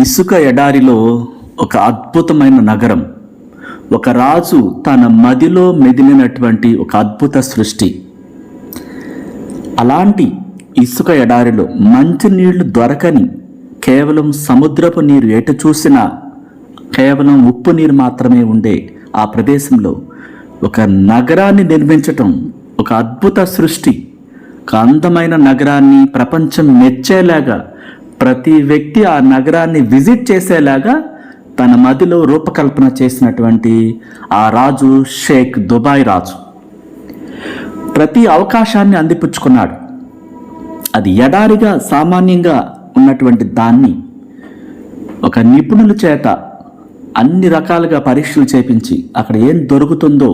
ఇసుక ఎడారిలో ఒక అద్భుతమైన నగరం. ఒక రాజు తన మదిలో మెదిలినటువంటి ఒక అద్భుత సృష్టి. అలాంటి ఇసుక ఎడారిలో మంచినీళ్ళు దొరకని కేవలం సముద్రపు నీరు ఎటు చూసినా కేవలం ఉప్పు నీరు మాత్రమే ఉండే ఆ ప్రదేశంలో ఒక నగరాన్ని నిర్మించటం ఒక అద్భుత సృష్టి. ఒక అందమైన నగరాన్ని ప్రపంచం మెచ్చేలాగా ప్రతి వ్యక్తి ఆ నగరాన్ని విజిట్ చేసేలాగా తన మదిలో రూపకల్పన చేసినటువంటి ఆ రాజు షేక్ దుబాయ్ రాజు. ప్రతి అవకాశాన్ని అందిపుచ్చుకున్నాడు. అది ఎడారిగా సామాన్యంగా ఉన్నటువంటి దాన్ని ఒక నిపుణుల చేత అన్ని రకాలుగా పరీక్షలు చేపించి అక్కడ ఏం దొరుకుతుందో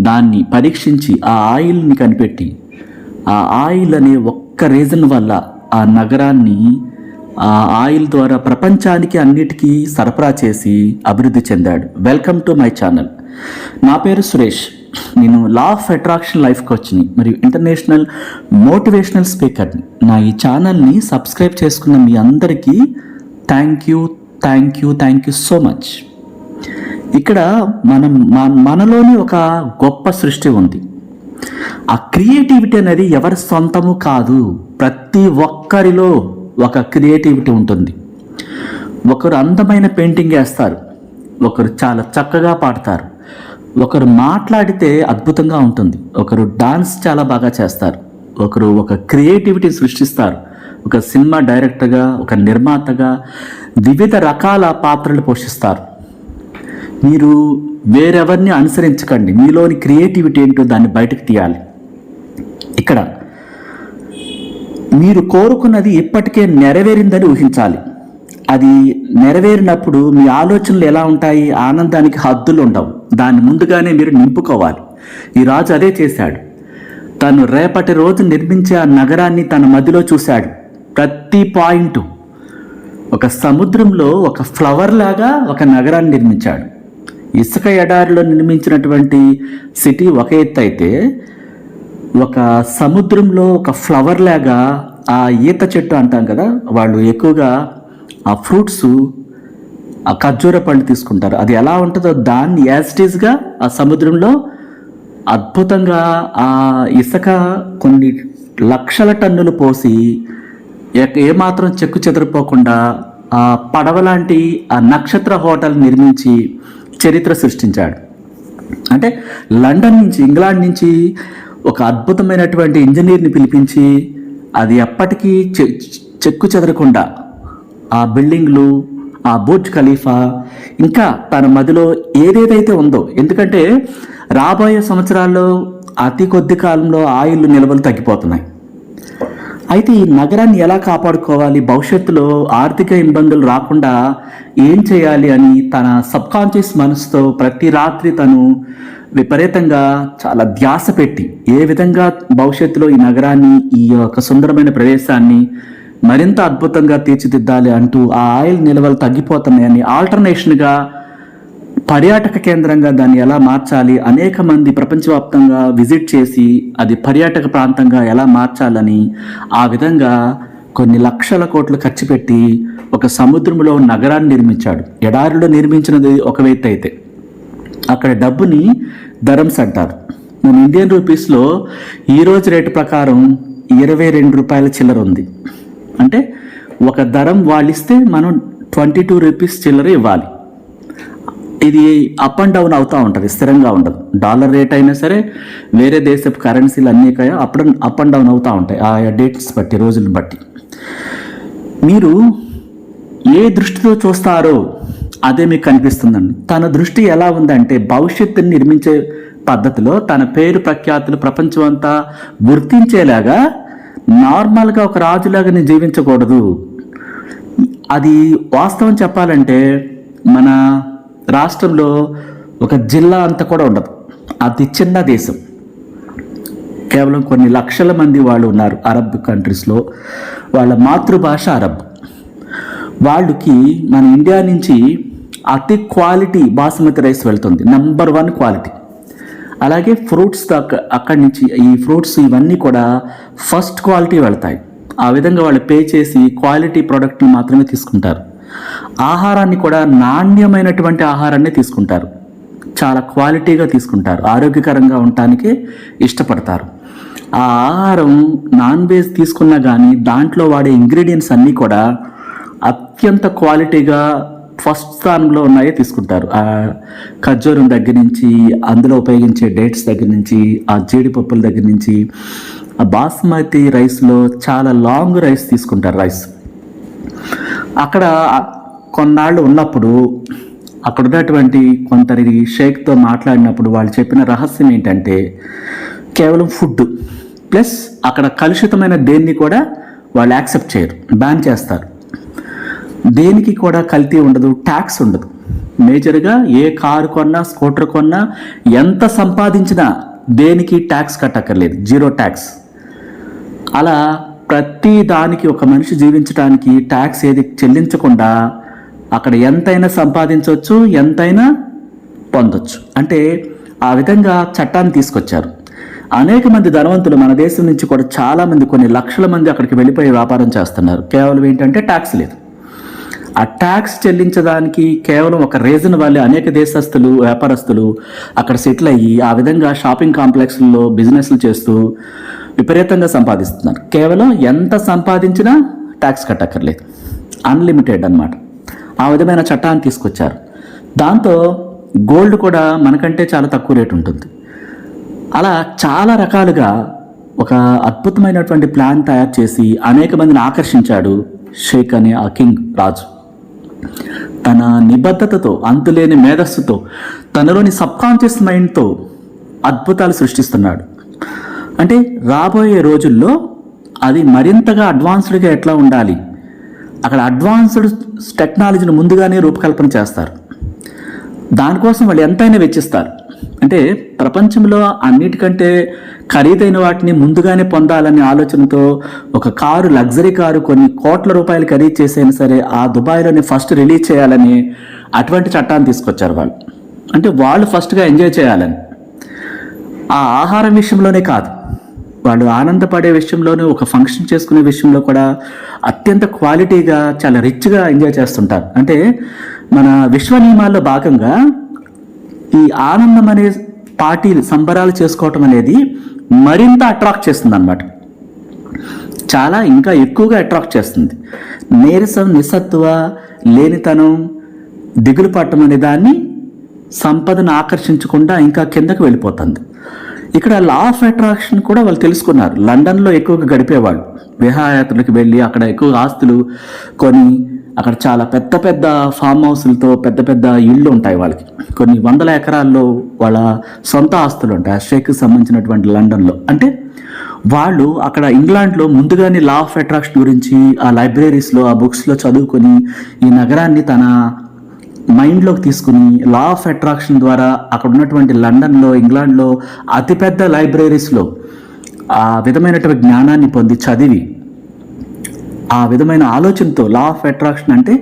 దాన్ని పరీక్షించి ఆ ఆయిల్ని కనిపెట్టి ఆ ఆయిల్ అనే ఒక్క రీజన్ వల్ల ఆ నగరాన్ని ఆయిల్ ద్వారా ప్రపంచానికి అన్నిటికీ సరఫరా చేసి అభివృద్ధి చెందాడు. వెల్కమ్ టు మై ఛానల్ నా పేరు సురేష్. నేను లా ఆఫ్ అట్రాక్షన్ లైఫ్ కోచ్ని మరియు ఇంటర్నేషనల్ మోటివేషనల్ స్పీకర్ని నా. ఈ ఛానల్ని సబ్స్క్రైబ్ చేసుకున్న మీ అందరికీ thank you thank you thank you so much ఇక్కడ మనం మన మనలోని ఒక గొప్ప సృష్టి ఉంది. ఆ క్రియేటివిటీ అనేది ఎవరి సొంతము కాదు. ప్రతి ఒక్కరిలో ఒక క్రియేటివిటీ ఉంటుంది. ఒకరు అందమైన పెయింటింగ్ వేస్తారు. ఒకరు చాలా చక్కగా పాడతారు. ఒకరు మాట్లాడితే అద్భుతంగా ఉంటుంది. ఒకరు డాన్స్ చాలా బాగా చేస్తారు. ఒకరు ఒక క్రియేటివిటీ సృష్టిస్తారు. ఒక సినిమా డైరెక్టర్గా ఒక నిర్మాతగా వివిధ రకాల పాత్రలు పోషిస్తారు. మీరు వేరెవరిని అనుసరించకండి. మీలోని క్రియేటివిటీ ఏంటో దాన్ని బయటకు తీయాలి. ఇక్కడ మీరు కోరుకున్నది ఇప్పటికే నెరవేరిందని ఊహించాలి. అది నెరవేరినప్పుడు మీ ఆలోచనలు ఎలా ఉంటాయి ఆనందానికి హద్దులు ఉండవు. దాన్ని ముందుగానే మీరు నింపుకోవాలి. ఈ రాజు అదే చేశాడు. తను రేపటి రోజు నిర్మించే ఆ నగరాన్ని తన మదిలో చూశాడు. ప్రతి పాయింట్ ఒక సముద్రంలో ఒక ఫ్లవర్ లాగా ఒక నగరాన్ని నిర్మించాడు. ఇసుక ఎడారిలో నిర్మించినటువంటి సిటీ ఒక ఎత్తు అయితే ఒక సముద్రంలో ఒక ఫ్లవర్ లాగా ఆ ఈత చెట్టు అంటాం కదా వాళ్ళు ఎక్కువగా ఆ ఫ్రూట్స్ ఆ ఖర్జూర పళ్ళు తీసుకుంటారు. అది ఎలా ఉంటుందో దాన్ని యాజిటీస్గా ఆ సముద్రంలో అద్భుతంగా ఆ ఇసుక కొన్ని లక్షల టన్నులు పోసి ఏమాత్రం చెక్కు చెదరిపోకుండా ఆ పడవ లాంటి ఆ నక్షత్ర హోటల్ నిర్మించి చరిత్ర సృష్టించాడు. అంటే లండన్ నుంచి ఇంగ్లాండ్ నుంచి ఒక అద్భుతమైనటువంటి ఇంజనీర్ని పిలిపించి అది ఎప్పటికీ చె- చెక్కు చెదరకుండా ఆ బిల్డింగ్లు ఆ బుర్జ్ ఖలీఫా ఇంకా తన మదిలో ఏదేదైతే ఉందో ఎందుకంటే రాబోయే సంవత్సరాల్లో అతి కొద్ది కాలంలో ఆయిల్ నిల్వలు తగ్గిపోతున్నాయి. అయితే ఈ నగరాన్ని ఎలా కాపాడుకోవాలి? భవిష్యత్తులో ఆర్థిక ఇబ్బందులు రాకుండా ఏం చేయాలి అని తన సబ్కాన్షియస్ మనసుతో ప్రతి రాత్రి తను విపరీతంగా చాలా ధ్యాస పెట్టి ఏ విధంగా భవిష్యత్తులో ఈ నగరాన్ని ఈ యొక్క సుందరమైన ప్రదేశాన్ని మరింత అద్భుతంగా తీర్చిదిద్దాలి అంటూ ఆ ఆయిల్ నిల్వలు తగ్గిపోతున్నాయని ఆల్టర్నేషన్గా పర్యాటక కేంద్రంగా దాన్ని ఎలా మార్చాలి? అనేక మంది ప్రపంచవ్యాప్తంగా విజిట్ చేసి అది పర్యాటక ప్రాంతంగా ఎలా మార్చాలని ఆ విధంగా కొన్ని లక్షల కోట్లు ఖర్చు పెట్టి ఒక సముద్రంలో నగరాన్ని నిర్మించాడు. ఎడారిలో నిర్మించినది ఒక వ్యక్తి అయితే. అక్కడ డబ్బుని ధరమ్స్ అంటారు. మన ఇండియన్ రూపీస్లో ఈరోజు రేటు ప్రకారం ఇరవై రెండు రూపాయల చిల్లర ఉంది. అంటే ఒక ధరం వాళ్ళు ఇస్తే మనం ట్వంటీ టూ రూపీస్ చిల్లర ఇవ్వాలి. ఇది అప్ అండ్ డౌన్ అవుతూ ఉంటుంది స్థిరంగా ఉండదు. డాలర్ రేట్ అయినా సరే వేరే దేశపు కరెన్సీలు అన్నీ అప్ అప్ అండ్ డౌన్ అవుతూ ఉంటాయి ఆ డేట్స్ బట్టి రోజులను బట్టి. మీరు ఏ దృష్టితో చూస్తారో అదే మీకు కనిపిస్తుందండి. తన దృష్టి ఎలా ఉందంటే భవిష్యత్తుని నిర్మించే పద్ధతిలో తన పేరు ప్రఖ్యాతులు ప్రపంచం అంతా గుర్తించేలాగా నార్మల్గా ఒక రాజులాగా నేను జీవించకూడదు. అది వాస్తవం చెప్పాలంటే మన రాష్ట్రంలో ఒక జిల్లా అంతా కూడా ఉండదు. అతి చిన్న దేశం. కేవలం కొన్ని లక్షల మంది వాళ్ళు ఉన్నారు అరబ్ కంట్రీస్లో. వాళ్ళ మాతృభాష అరబ్. వాళ్ళకి మన ఇండియా నుంచి అతి క్వాలిటీ బాస్మతి రైస్ వెళ్తుంది. Number one quality. అలాగే ఫ్రూట్స్ అక్కడి నుంచి ఈ ఫ్రూట్స్ ఇవన్నీ కూడా ఫస్ట్ క్వాలిటీ వెళ్తాయి. ఆ విధంగా వాళ్ళు పే చేసి క్వాలిటీ ప్రోడక్ట్ని మాత్రమే తీసుకుంటారు. ఆహారాన్ని కూడా నాణ్యమైనటువంటి ఆహారాన్ని తీసుకుంటారు. చాలా క్వాలిటీగా తీసుకుంటారు. ఆరోగ్యకరంగా ఉండటానికి ఇష్టపడతారు. ఆ ఆహారం నాన్ వెజ్ తీసుకున్నా కానీ దాంట్లో వాడే ఇంగ్రీడియంట్స్ అన్నీ కూడా అత్యంత క్వాలిటీగా ఫస్ట్ స్థానంలో ఉన్నాయే తీసుకుంటారు. ఆ ఖర్జూరం దగ్గర నుంచి అందులో ఉపయోగించే డేట్స్ దగ్గర నుంచి ఆ జీడిపప్పుల దగ్గర నుంచి ఆ బాస్మతి రైస్లో చాలా లాంగ్ రైస్ తీసుకుంటారు రైస్. అక్కడ కొన్నాళ్ళు ఉన్నప్పుడు అక్కడ ఉన్నటువంటి కొందరి షేక్తో మాట్లాడినప్పుడు వాళ్ళు చెప్పిన రహస్యం ఏంటంటే కేవలం ఫుడ్ ప్లస్ అక్కడ కలుషితమైన దేన్ని కూడా వాళ్ళు యాక్సెప్ట్ చేయరు బ్యాన్ చేస్తారు. దేనికి కూడా కల్తీ ఉండదు ట్యాక్స్ ఉండదు. మేజర్గా ఏ కారు కొన్నా స్కూటర్ కొన్నా ఎంత సంపాదించినా దేనికి ట్యాక్స్ కట్టక్కర్లేదు జీరో ట్యాక్స్. అలా ప్రతి దానికి ఒక మనిషి జీవించడానికి ట్యాక్స్ ఏది చెల్లించకుండా అక్కడ ఎంతైనా సంపాదించవచ్చు ఎంతైనా పొందొచ్చు. అంటే ఆ విధంగా చట్టాన్ని తీసుకొచ్చారు. అనేక మంది ధనవంతులు మన దేశం నుంచి కూడా చాలామంది కొన్ని లక్షల మంది అక్కడికి వెళ్ళిపోయి వ్యాపారం చేస్తున్నారు. కేవలం ఏంటంటే ట్యాక్స్ లేదు. ఆ ట్యాక్స్ చెల్లించడానికి కేవలం ఒక రీజన్ వల్లే అనేక దేశస్తులు వ్యాపారస్తులు అక్కడ సెటిల్ అయ్యి ఆ విధంగా షాపింగ్ కాంప్లెక్స్లో బిజినెస్లు చేస్తూ విపరీతంగా సంపాదిస్తున్నారు. కేవలం ఎంత సంపాదించినా ట్యాక్స్ కట్టక్కర్లేదు. అన్లిమిటెడ్ అన్నమాట. ఆ విధమైన చట్టాన్ని తీసుకొచ్చారు. దాంతో గోల్డ్ కూడా మనకంటే చాలా తక్కువ రేటు ఉంటుంది. అలా చాలా రకాలుగా ఒక అద్భుతమైనటువంటి ప్లాన్ తయారు చేసి అనేక మందిని ఆకర్షించాడు షేక్ అనే ఆ కింగ్ రాజు. తన నిబద్ధతతో అంతులేని మేధస్సుతో తనలోని సబ్కాన్షియస్ మైండ్తో అద్భుతాలు సృష్టిస్తున్నాడు. అంటే రాబోయే రోజుల్లో అది మరింతగా అడ్వాన్స్డ్గా ఎట్లా ఉండాలి? అక్కడ అడ్వాన్స్డ్ టెక్నాలజీని ముందుగానే రూపకల్పన చేస్తారు. దానికోసం వాళ్ళు ఎంతైనా వెచ్చిస్తారు. అంటే ప్రపంచంలో అన్నిటికంటే ఖరీదైన వాటిని ముందుగానే పొందాలనే ఆలోచనతో ఒక కారు లగ్జరీ కారు కొన్ని కోట్ల రూపాయలు ఖరీదు చేసైనా సరే ఆ దుబాయ్లోనే ఫస్ట్ రిలీజ్ చేయాలని అటువంటి చట్టాన్ని తీసుకొచ్చారు వాళ్ళు. అంటే వాళ్ళు ఫస్ట్గా ఎంజాయ్ చేయాలని. ఆ ఆహారం విషయంలోనే కాదు. వాళ్ళు ఆనందపడే విషయంలోనూ ఒక ఫంక్షన్ చేసుకునే విషయంలో కూడా అత్యంత క్వాలిటీగా చాలా రిచ్గా ఎంజాయ్ చేస్తుంటారు. అంటే మన విశ్వ నియమాల్లో భాగంగా ఈ ఆనందం అనే పార్టీలు సంబరాలు చేసుకోవటం అనేది మరింత అట్రాక్ట్ చేస్తుంది అనమాట చాలా ఇంకా ఎక్కువగా అట్రాక్ట్ చేస్తుంది. నీరసం నిస్సత్వ లేనితనం దిగులు పట్టం అనే దాన్ని సంపదను ఆకర్షించకుండా ఇంకా కిందకు వెళ్ళిపోతుంది. ఇక్కడ లా ఆఫ్ అట్రాక్షన్ కూడా వాళ్ళు తెలుసుకున్నారు. లండన్లో ఎక్కువగా గడిపేవాళ్ళు. విహారయాత్రలకు వెళ్ళి అక్కడ ఎక్కువ ఆస్తులు కొని అక్కడ చాలా పెద్ద పెద్ద ఫామ్ హౌస్లతో పెద్ద పెద్ద ఇళ్ళు ఉంటాయి వాళ్ళకి. కొన్ని వందల ఎకరాల్లో వాళ్ళ సొంత ఆస్తులు ఉంటాయి. ఆ షేక్కి సంబంధించినటువంటి లండన్లో. అంటే వాళ్ళు అక్కడ ఇంగ్లాండ్లో ముందుగానే లా ఆఫ్ అట్రాక్షన్ గురించి ఆ లైబ్రరీస్లో ఆ బుక్స్లో చదువుకొని ఈ నగరాన్ని తన మైండ్లోకి తీసుకుని లా ఆఫ్ అట్రాక్షన్ ద్వారా అక్కడ ఉన్నటువంటి లండన్లో ఇంగ్లాండ్లో అతిపెద్ద లైబ్రరీస్లో ఆ విధమైనటువంటి జ్ఞానాన్ని పొంది చదివి ఆ విధమైన ఆలోచనతో లా ఆఫ్ అట్రాక్షన్ అంటే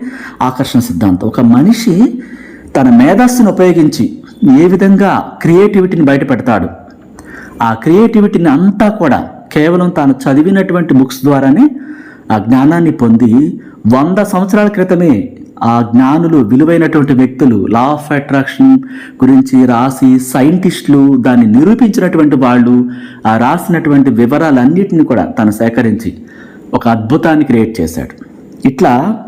ఆకర్షణ సిద్ధాంతం. ఒక మనిషి తన మేధస్సును ఉపయోగించి ఏ విధంగా క్రియేటివిటీని బయటపెడతాడు ఆ క్రియేటివిటీని అంతా కూడా కేవలం తాను చదివినటువంటి బుక్స్ ద్వారానే ఆ జ్ఞానాన్ని పొంది వంద సంవత్సరాల క్రితమే ఆ జ్ఞానులు విలువైనటువంటి వ్యక్తులు లా ఆఫ్ అట్రాక్షన్ గురించి రాసి సైంటిస్టులు దాన్ని నిరూపించినటువంటి వాళ్ళు ఆ రాసినటువంటి వివరాలన్నిటిని కూడా తను సేకరించి ఒక అద్భుతాన్ని క్రియేట్ చేశాడు. ఇట్లా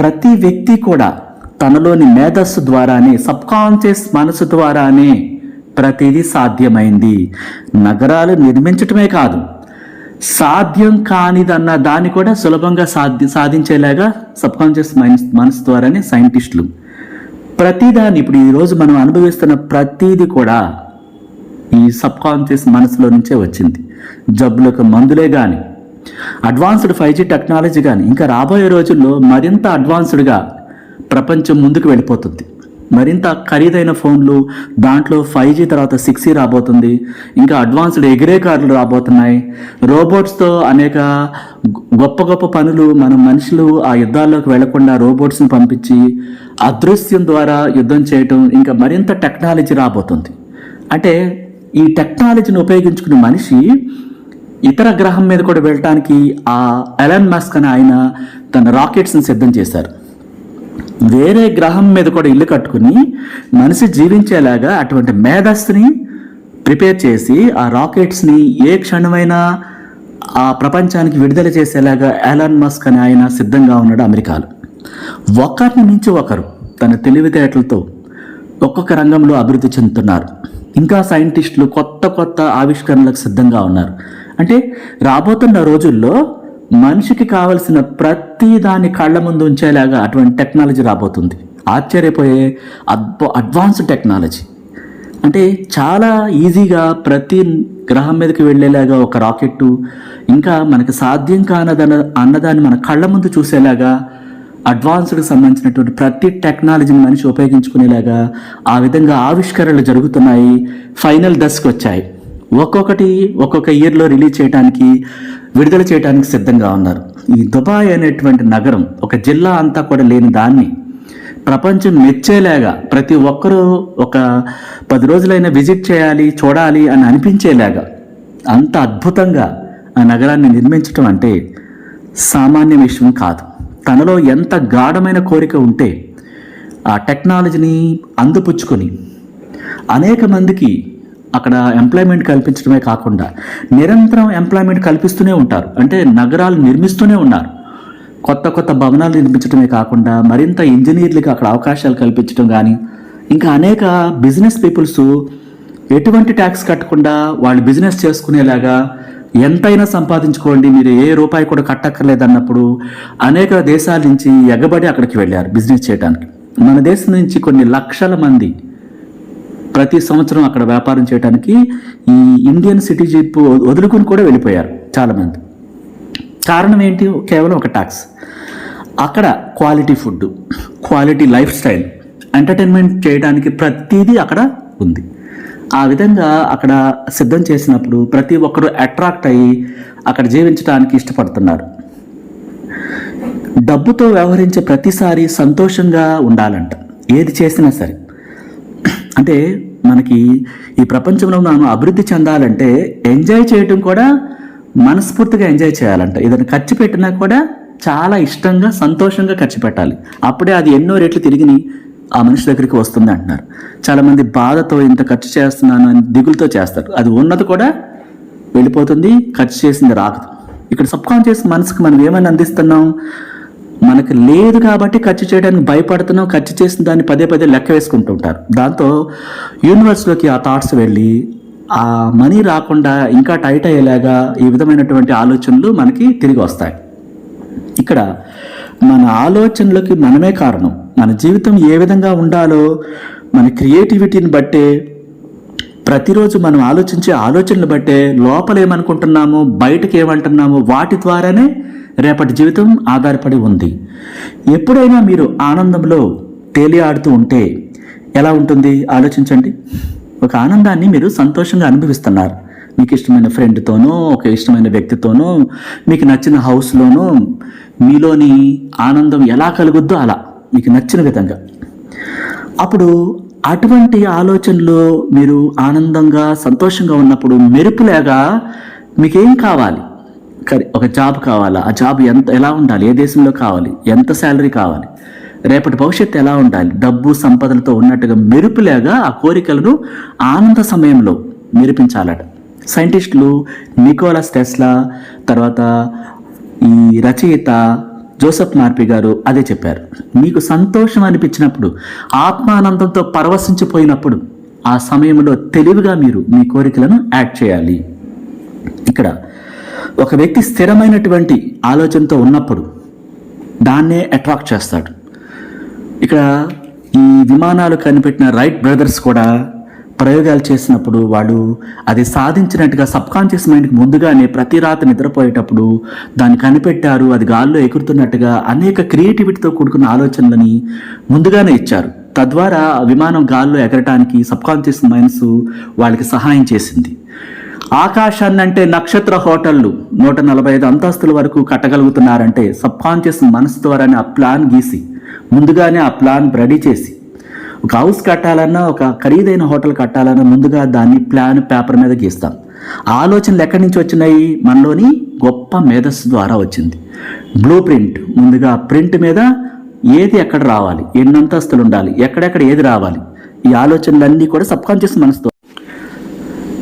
ప్రతి వ్యక్తి కూడా తనలోని మేధస్సు ద్వారానే సబ్కాన్షియస్ మనసు ద్వారానే ప్రతిదీ సాధ్యమైంది. నగరాలు నిర్మించటమే కాదు సాధ్యం కానిదన్న దాన్ని కూడా సులభంగా సాధ్య సాధించేలాగా సబ్కాన్షియస్ మైండ్ మనసు ద్వారానే సైంటిస్టులు. ప్రతిదాన్ని ఇప్పుడు ఈరోజు మనం అనుభవిస్తున్న ప్రతిదీ కూడా ఈ సబ్కాన్షియస్ మనసులో నుంచే వచ్చింది. జబ్బులకు మందులే కానీ అడ్వాన్స్డ్ ఫైవ్ జీ టెక్నాలజీ కానీ ఇంకా రాబోయే రోజుల్లో మరింత అడ్వాన్స్డ్గా ప్రపంచం ముందుకు వెళ్ళిపోతుంది. మరింత ఖరీదైన ఫోన్లు దాంట్లో ఫైవ్ జీ తర్వాత సిక్స్ జీ రాబోతుంది. ఇంకా అడ్వాన్స్డ్ ఎగిరే కార్లు రాబోతున్నాయి. రోబోట్స్తో అనేక గొప్ప గొప్ప పనులు మన మనుషులు ఆ యుద్ధాల్లోకి వెళ్ళకుండా రోబోట్స్ని పంపించి అదృశ్యం ద్వారా యుద్ధం చేయటం ఇంకా మరింత టెక్నాలజీ రాబోతుంది. అంటే ఈ టెక్నాలజీని ఉపయోగించుకునే మనిషి ఇతర గ్రహం మీద కూడా వెళ్ళటానికి ఆ ఎలన్ మస్క్ అని ఆయన తన రాకెట్స్ని సిద్ధం చేశారు. వేరే గ్రహం మీద కూడా ఇల్లు కట్టుకుని మనిషి జీవించేలాగా అటువంటి మేధస్సుని ప్రిపేర్ చేసి ఆ రాకెట్స్ని ఏ క్షణమైనా ఆ ప్రపంచానికి విడుదల చేసేలాగా ఎలాన్ మస్క్ అని ఆయన సిద్ధంగా ఉన్నాడు అమెరికాలో. ఒకరిని మించి ఒకరు తన తెలివితేటలతో ఒక్కొక్క రంగంలో అభివృద్ధి చెందుతున్నారు. ఇంకా సైంటిస్టులు కొత్త కొత్త ఆవిష్కరణలకు సిద్ధంగా ఉన్నారు. అంటే రాబోతున్న రోజుల్లో మనిషికి కావలసిన ప్రతి దాన్ని కళ్ళ ముందు ఉంచేలాగా అటువంటి టెక్నాలజీ రాబోతుంది. ఆశ్చర్యపోయే అద్భు అడ్వాన్స్డ్ టెక్నాలజీ. అంటే చాలా ఈజీగా ప్రతి గ్రహం మీదకి వెళ్ళేలాగా ఒక రాకెట్టు ఇంకా మనకు సాధ్యం కానదన్న అన్నదాన్ని మన కళ్ళ ముందు చూసేలాగా అడ్వాన్స్డ్కి సంబంధించినటువంటి ప్రతి టెక్నాలజీని మనిషి ఉపయోగించుకునేలాగా ఆ విధంగా ఆవిష్కరణలు జరుగుతున్నాయి. ఫైనల్ దశకు వచ్చాయి. ఒక్కొక్కటి ఒక్కొక్క ఇయర్లో రిలీజ్ చేయడానికి విడుదల చేయడానికి సిద్ధంగా ఉన్నారు. ఈ దుబాయ్ అనేటువంటి నగరం ఒక జిల్లా అంతా కూడా లేని దాన్ని ప్రపంచం మెచ్చేలాగా ప్రతి ఒక్కరూ ఒక పది రోజులైనా విజిట్ చేయాలి చూడాలి అని అనిపించేలాగా అంత అద్భుతంగా ఆ నగరాన్ని నిర్మించటం అంటే సామాన్య విషయం కాదు. తనలో ఎంత గాఢమైన కోరిక ఉంటే ఆ టెక్నాలజీని అందిపుచ్చుకొని అనేక మందికి అక్కడ ఎంప్లాయ్మెంట్ కల్పించడమే కాకుండా నిరంతరం ఎంప్లాయ్మెంట్ కల్పిస్తూనే ఉంటారు. అంటే నగరాలు నిర్మిస్తూనే ఉన్నారు. కొత్త కొత్త భవనాలు నిర్మించడమే కాకుండా మరింత ఇంజనీర్లకు అక్కడ అవకాశాలు కల్పించడం కానీ ఇంకా అనేక బిజినెస్ పీపుల్స్ ఎటువంటి ట్యాక్స్ కట్టకుండా వాళ్ళు బిజినెస్ చేసుకునేలాగా ఎంతైనా సంపాదించుకోండి మీరు ఏ రూపాయి కూడా కట్టక్కర్లేదు అన్నప్పుడు అనేక దేశాల నుంచి ఎగబడి అక్కడికి వెళ్ళారు బిజినెస్ చేయడానికి మన దేశం నుంచి కొన్ని లక్షల మంది ప్రతి సంవత్సరం అక్కడ వ్యాపారం చేయడానికి ఈ ఇండియన్ సిటిజన్షిప్ వదులుకుని కూడా వెళ్ళిపోయారు చాలామంది. కారణం ఏంటి? కేవలం ఒక ట్యాక్స్ అక్కడ quality food quality lifestyle entertainment చేయడానికి ప్రతిదీ అక్కడ ఉంది. ఆ విధంగా అక్కడ సిద్ధం చేసినప్పుడు ప్రతి ఒక్కరూ అట్రాక్ట్ అయ్యి అక్కడ జీవించడానికి ఇష్టపడుతున్నారు. డబ్బుతో వ్యవహరించే ప్రతిసారి సంతోషంగా ఉండాలంట. ఏది చేసినా సరే. అంటే మనకి ఈ ప్రపంచంలో మనం అభివృద్ధి చెందాలంటే ఎంజాయ్ చేయటం కూడా మనస్ఫూర్తిగా ఎంజాయ్ చేయాలంట. ఏదైనా ఖర్చు పెట్టినా కూడా చాలా ఇష్టంగా సంతోషంగా ఖర్చు పెట్టాలి. అప్పుడే అది ఎన్నో రేట్లు తిరిగి ఆ మనిషి దగ్గరికి వస్తుంది అంటున్నారు. చాలామంది బాధతో ఇంత ఖర్చు చేస్తున్నాను అని దిగులతో చేస్తారు. అది ఉన్నది కూడా వెళ్ళిపోతుంది ఖర్చు చేసింది రాకదు ఇక్కడ సబ్కాన్షియస్ మనసుకు మనం ఏమైనా అందిస్తున్నాం? మనకు లేదు కాబట్టి ఖర్చు చేయడానికి భయపడుతున్నాం ఖర్చు చేసిన దాన్ని పదే పదే లెక్క వేసుకుంటూ ఉంటారు. దాంతో యూనివర్స్లోకి ఆ థాట్స్ వెళ్ళి ఆ మనీ రాకుండా ఇంకా టైట్ అయ్యేలాగా ఈ విధమైనటువంటి ఆలోచనలు మనకి తిరిగి వస్తాయి. ఇక్కడ మన ఆలోచనలకి మనమే కారణం. మన జీవితం ఏ విధంగా ఉండాలో మన క్రియేటివిటీని బట్టే ప్రతిరోజు మనం ఆలోచించే ఆలోచనలు బట్టే లోపల ఏమనుకుంటున్నాము బయటకు ఏమంటున్నామో వాటి ద్వారానే రేపటి జీవితం ఆధారపడి ఉంది. ఎప్పుడైనా మీరు ఆనందంలో తేలియాడుతూ ఉంటే ఎలా ఉంటుంది? ఆలోచించండి. ఒక ఆనందాన్ని మీరు సంతోషంగా అనుభవిస్తున్నారు. మీకు ఇష్టమైన ఫ్రెండ్తోనో ఒక ఇష్టమైన వ్యక్తితోనో మీకు నచ్చిన హౌస్లోనో మీలోని ఆనందం ఎలా కలుగుద్దో అలా మీకు నచ్చిన విధంగా. అప్పుడు అటువంటి ఆలోచనలో మీరు ఆనందంగా సంతోషంగా ఉన్నప్పుడు మెరుపులేగా మీకేం కావాలి? ఒక జాబ్ కావాలా? ఆ జాబ్ ఎంత ఎలా ఉండాలి? ఏ దేశంలో కావాలి? ఎంత శాలరీ కావాలి? రేపటి భవిష్యత్తు ఎలా ఉండాలి? డబ్బు సంపదలతో ఉన్నట్టుగా మెరుపులేగా ఆ కోరికలను ఆనంద సమయంలో మెరిపించాలట. సైంటిస్టులు నికోలస్ టెస్లా తర్వాత ఈ రచయిత జోసెఫ్ మార్పి గారు అదే చెప్పారు. మీకు సంతోషం అనిపించినప్పుడు ఆత్మానందంతో పరవశించిపోయినప్పుడు ఆ సమయంలో తెలివిగా మీరు మీ కోరికలను యాడ్ చేయాలి. ఇక్కడ ఒక వ్యక్తి స్థిరమైనటువంటి ఆలోచనతో ఉన్నప్పుడు దాన్నే అట్రాక్ట్ చేస్తాడు. ఇక్కడ ఈ విమానాలు కనిపెట్టిన రైట్ బ్రదర్స్ కూడా ప్రయోగాలు చేసినప్పుడు వాళ్ళు అది సాధించినట్టుగా సబ్కాన్షియస్ మైండ్కి ముందుగానే ప్రతి రాత్రి నిద్రపోయేటప్పుడు దాన్ని కనిపెట్టారు అది గాల్లో ఎగురుతున్నట్టుగా అనేక క్రియేటివిటీతో కూడుకున్న ఆలోచనలని ముందుగానే ఇచ్చారు. తద్వారా విమానం గాల్లో ఎగరటానికి సబ్కాన్షియస్ మైండ్స్ వాళ్ళకి సహాయం చేసింది. ఆకాశాన్ని అంటే నక్షత్ర హోటళ్ళు. నూట నలభై ఐదు అంతస్తుల వరకు కట్టగలుగుతున్నారంటే సబ్కాన్షియస్ మనసు ద్వారానే ఆ ప్లాన్ గీసి ముందుగానే ఆ ప్లాన్ రెడీ చేసి. ఒక హౌస్ కట్టాలన్నా ఒక ఖరీదైన హోటల్ కట్టాలన్నా ముందుగా దాన్ని ప్లాన్ పేపర్ మీద గీస్తాం. ఆలోచనలు ఎక్కడి నుంచి వచ్చినాయి? మనలోని గొప్ప మేధస్సు ద్వారా వచ్చింది. Blue print. ముందుగా ప్రింట్ మీద ఏది ఎక్కడ రావాలి? ఎన్ని అంతస్తులు ఉండాలి? ఎక్కడెక్కడ ఏది రావాలి? ఈ ఆలోచనలన్నీ కూడా సబ్కాన్షియస్ మనసుతో